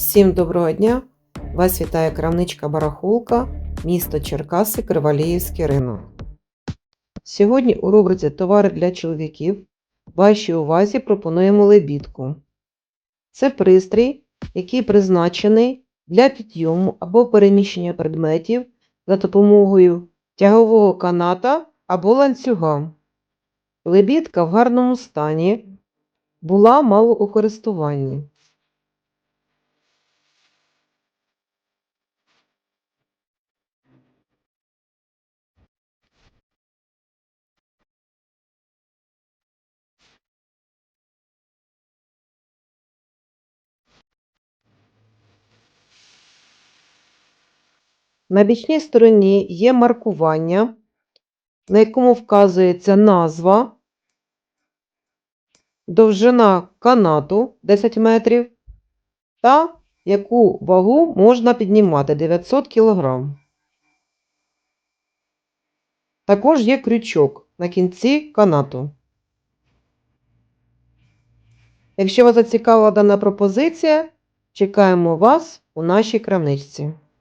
Всім доброго дня! Вас вітає крамничка Барахулка, місто Черкаси, Криваліївський ринок. Сьогодні у рубриці Товари для чоловіків вашій увазі пропонуємо лебідку. Це пристрій, який призначений для підйому або переміщення предметів за допомогою тягового каната або ланцюга. Лебідка в гарному стані була мало у користуванні. На бічній стороні є маркування, на якому вказується назва, довжина канату 10 метрів та яку вагу можна піднімати 900 кг. Також є крючок на кінці канату. Якщо вас зацікавила дана пропозиція, чекаємо вас у нашій крамничці.